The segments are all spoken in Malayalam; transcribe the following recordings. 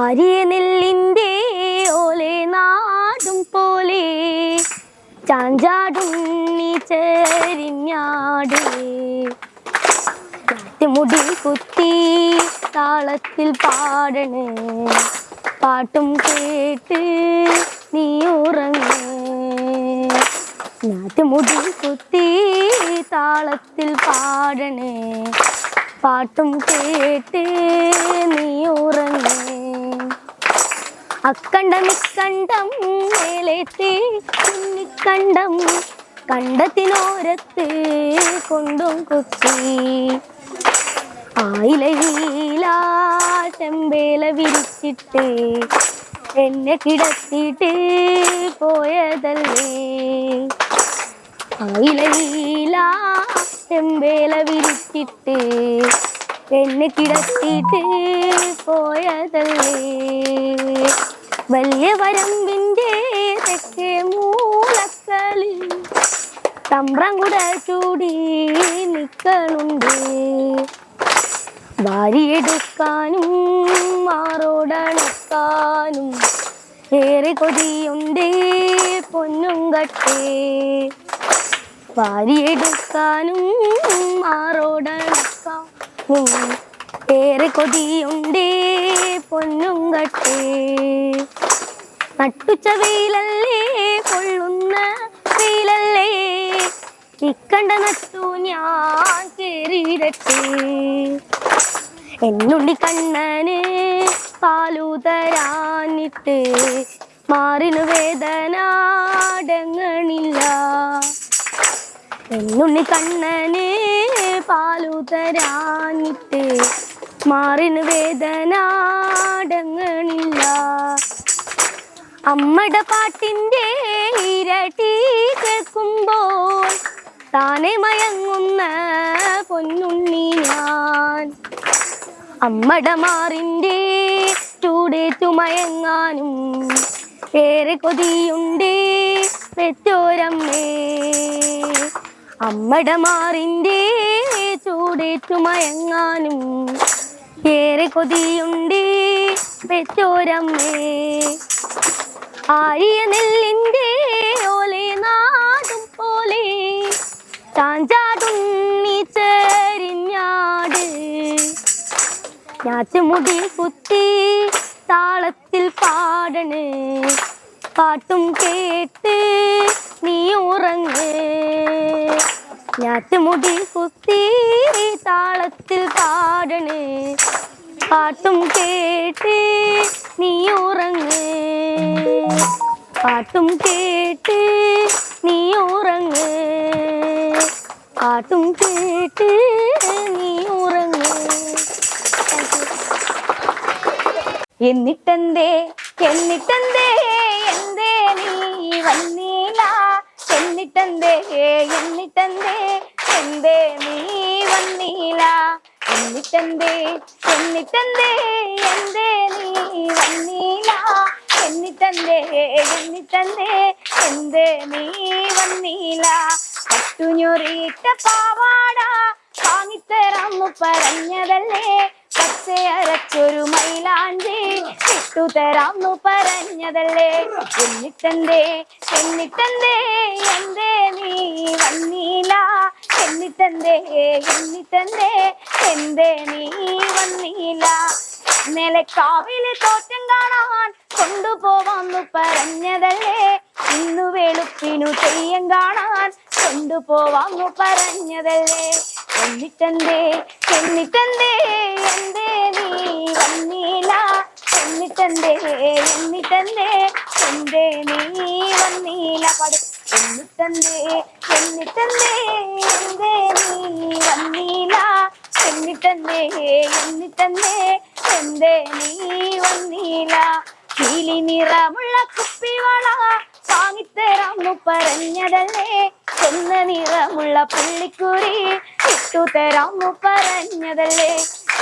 അരിയ നെല്ലിന്റെ ഓലെ നാടും പോലെ ചാഞ്ചാടും നീ ചെരിഞ്ഞാട് മുടി കുത്തി താളത്തിൽ പാടണേ. പാട്ടും കേട്ട് നീ ഉറങ്ങേ. മുടി കുത്തി താളത്തിൽ പാടണേ. പാട്ടും കേട്ട് നീ ഉറങ്ങേ. അക്കണ്ടം ഇക്കണ്ടം മേലെത്തി കുഞ്ഞിക്കണ്ടം കണ്ടത്തിനോരത്ത് കൊണ്ടും കുത്തി. ആയിലയില ചെമ്പേല വിരിച്ചിട്ട് എന്നെ കിടത്തിട്ട് പോയതല്ലേ? ആയിലീലാ ചെമ്പേല വിരിച്ചിട്ട് എന്നെ കിടത്തിയിട്ട് പോയതല്ലേ? വലിയ വരമ്പിന്റെ തെക്കേ മൂലക്കളിൽ തമ്പ്രം കൂട ചൂടി നിൽക്കണുണ്ട് വാരിയെടുക്കാനും മാറോടണക്കാനും ഏറെ കൊതിയുണ്ട് പൊന്നും കട്ടേ. വാരിയെടുക്കാനും മാറോടണക്കാനും ഏറെ കൊതിയുണ്ടേ പൊന്നും കട്ടേ നട്ടുച്ച വെയിലല്ലേ കൊള്ളുന്ന വെയിലല്ലേ? ഇക്കണ്ട നട്ടു ഞാൻ കേറിയിടട്ടെ എന്നുള്ളി കണ്ണന് പാലു തരാനിട്ട് മാറിനു വേദന എന്നുണ്ണി കണ്ണനെ പാലു തരാനിട്ട് മാറിന് വേദനാടങ്ങണില്ല അമ്മയുടെ പാട്ടിന്റെ ഇരട്ടി കേൾക്കുമ്പോൾ താനെ മയങ്ങുന്ന പൊന്നുണ്ണി ഞാൻ. അമ്മയുടെ മാറിന്റെ ചൂടേറ്റു മയങ്ങാനും ഏറെ കൊതിയുണ്ടേ പെറ്റോരമ്മേ. അമ്മയുടെ മാറിന്റെ ചൂടേറ്റു മയങ്ങാനും ഏറെ കൊതിയുണ്ട് പെറ്റോരമ്മേ. ആരിയ നെല്ലിന്റെ ഓലെ നാടും പോലെ ചാഞ്ചാടുണ്ണി ഞാറ്റുമുടി കുത്തി താളത്തിൽ പാടണേ പാട്ടും കേട്ട് നീ ഉറങ്ങ്. ഞാറ്റുമുടി കുത്തി താളത്തിൽ പാടണ്. പാട്ടും കേട്ട് നീ ഉറങ്ങ്. പാട്ടും കേട്ട് നീ ഉറങ്ങ്. പാട്ടും കേട്ട് നീ ഉറങ്ങ്. എന്നിട്ടെന്തേ എന്നിട്ടെന്തേ എന്തേ നീ വന്നീല എന്നിട്ടെന്തേ? എന്നിട്ടെന്തേ? എന്തേ നീ വന്നില്ല എന്നിട്ടെന്തേ? എന്നിട്ടെന്തേ? എന്തേ നീ വന്നില്ല എന്നിട്ടെന്തേ? എന്നിട്ടെന്തേ? എന്തേ നീ വന്നില്ല പട്ടുഞ്ഞൊറിയിട്ട പാവാട വാങ്ങിത്തരാമു പറഞ്ഞതല്ലേ? പച്ചയരച്ചൊരു മൈലാഞ്ചി ഇട്ടു തരാന്നു പറഞ്ഞതല്ലേ? എന്നിട്ടെന്തേ? എന്നിട്ടെന്തേ? എന്തേ നീ വന്നീല? എന്നിട്ടെന്തേ? എന്നിട്ടെന്തേ? എന്തേ നീ വന്നീല? നിലക്കാവിൽ തോറ്റം കാണാൻ കൊണ്ടുപോവാന്നു പറഞ്ഞതല്ലേ? ഇന്നു വെളുപ്പിനു തെയ്യം കാണാൻ കൊണ്ടുപോവാന്നു പറഞ്ഞതല്ലേ? എന്നിട്ടെന്തേ? എന്നിട്ടെന്തേ? എന്തേ നീ വന്നീല? എന്നിട്ടെന്തേ എന്നിട്ടെന്തേ എന്തേ നീ വന്നീല പാട് എന്നിട്ടെന്തേ എന്നിട്ടെന്തേ എന്തേ നീ വന്നീല? എന്നിട്ടെന്തേ എന്നിട്ടെന്തേ എന്തേ നീ വന്നീല? നീലി നിറമുള്ള കുപ്പിവള വാങ്ങിത്തരാന്നു പറഞ്ഞതല്ലേ? ചെന്ന നിറമുള്ള പുള്ളിക്കുറി ഇട്ടു തരാന്നു പറഞ്ഞതല്ലേ?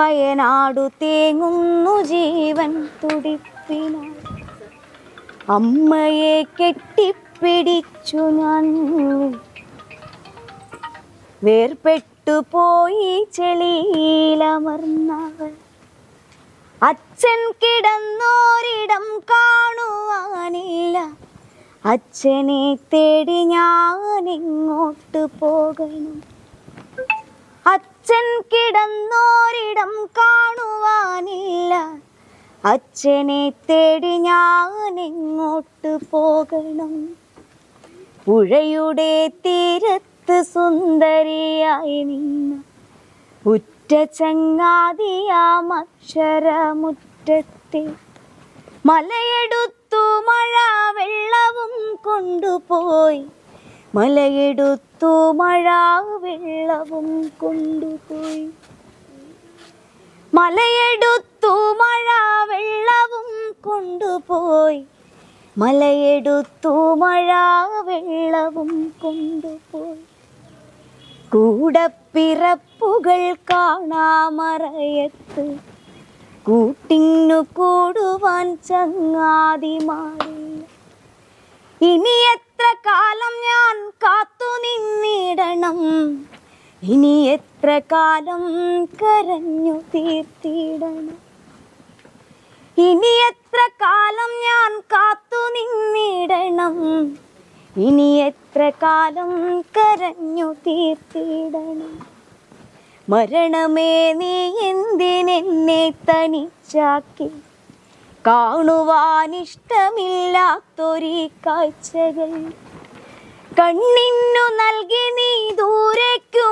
വയനാടു തേങ്ങുന്നു ജീവൻ തുടിപ്പിനാൽ അമ്മയെ കെട്ടിപ്പിടിച്ചു ഞാൻ. വേർപെട്ടു പോയി ചെളിയിലമർന്നവൾ. അച്ഛൻ കിടന്നോരിടം കാണുവാനില്ല. അച്ഛനെ തേടി ഞാൻ എങ്ങോട്ട് പോകണം. അച്ഛൻ കിടന്നോരിടം കാണുവാനില്ല. അച്ഛനെ തേടി ഞാൻ എങ്ങോട്ട് പോകണം? പുഴയുടെ തീരത്ത് സുന്ദരിയായി നിന്ന ഉറ്റ ചങ്ങാതിയാം അക്ഷരമുറ്റത്തെ മലയെടുത്തു മഴ വെള്ളവും കൊണ്ടുപോയി. മലയെടുത്തു മഴ വെള്ളവും കൊണ്ടുപോയി. മലയെടുത്തു മഴ വെള്ളവും കൊണ്ടുപോയി. മലയെടുത്തു മഴ വെള്ളവും കൊണ്ടുപോയി. കൂടപ്പിറപ്പുകൾ കാണാമറയത്ത്. കൂട്ടിങ്ങു കൂടുവാൻ ചങ്ങാതിമാരില്ല ഇനി എത്ര കാലം കരഞ്ഞു തീർത്തിടണം. ഇനി എത്ര കാലം ഞാൻ കാത്തു നിന്നിടണം? ഇനി എത്ര കാലം കരഞ്ഞു തീർത്തിടണം? മരണമേ നീ എന്തിനെന്നെ തനിച്ചാക്കി? കാണുവാനിഷ്ടമില്ലാത്തൊരു കാഴ്ചകൾ. കണ്ണിന്നു നൽകി നീ ദൂരേക്കു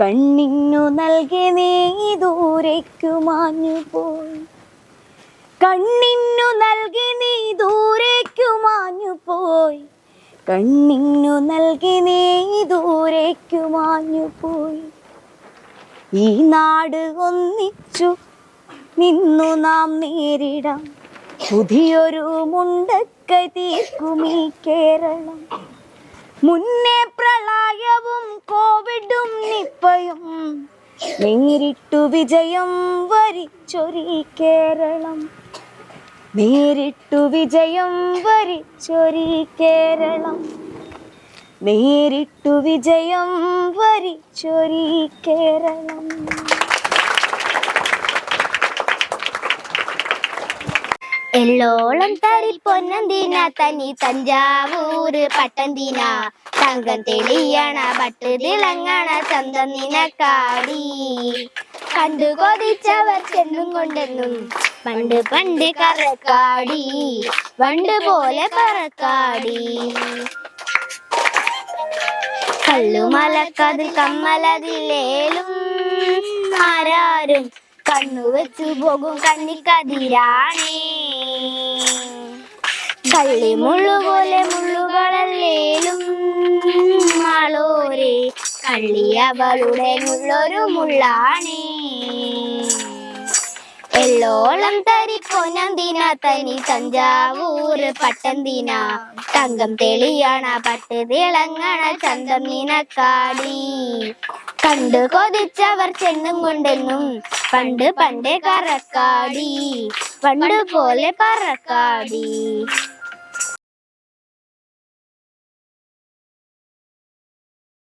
കണ്ണിന്നു നൽകി നീ ദൂരേക്കു മാഞ്ഞു പോയി. കണ്ണിന്നു നൽകി നീ ദൂരേക്കു മാഞ്ഞു പോയി. കണ്ണിന്നു നൽകി നീ ദൂരേക്കു മാഞ്ഞു പോയി. ഈ നാട് ഒന്നിച്ചു നിന്നു നാം നേരിടാം. പുതിയൊരു മുണ്ടക്കൈ ഈ കേരളം. മുന്നേ പ്രളയവും കോവിഡും നിപ്പയും. നേരിട്ടു വിജയം വരിച്ചൊരി കേരളം. നേരിട്ടു വിജയം വരിച്ചൊരി കേരളം. നേരിട്ടു വിജയം വരിച്ചൊരി കേരളം. എള്ളോളം തരി പൊന്നന്തിന തനി തഞ്ചാവൂര് പട്ടന്തിന. തങ്കം തെളിയണ പട്ട് തിളങ്ങണ ചന്തം നിനക്കാടി. കണ്ടു കൊതിച്ചവർ ചെന്നും കൊണ്ടെന്നും പണ്ട് പണ്ട് കറക്കാടി പണ്ട് പോലെ പറക്കാടി. കല്ലുമലക്കത് കമ്മലതിലേലും ആരാരും കണ്ണു വെച്ചു പോകും കണ്ണിക്കതിരാണി കള്ളി മുള്ളു പോലെ മുള്ളുകളല്ലേലും മാളോരെ. കള്ളി അവളുടെ മുള്ളൊരു മുള്ളാണേ. തരി തരിപ്പൊനന്തിന തനി തഞ്ചാവൂര് പട്ടന്തിന. തങ്കം തെളിയണ പട്ട് തിളങ്ങണ ചന്തം നിനക്കാടി. കണ്ടു കൊതിച്ചവർ ചെന്നും കൊണ്ടെന്നും പണ്ട് പണ്ടേ കറക്കാടി പണ്ട് പോലെ പറക്കാടി.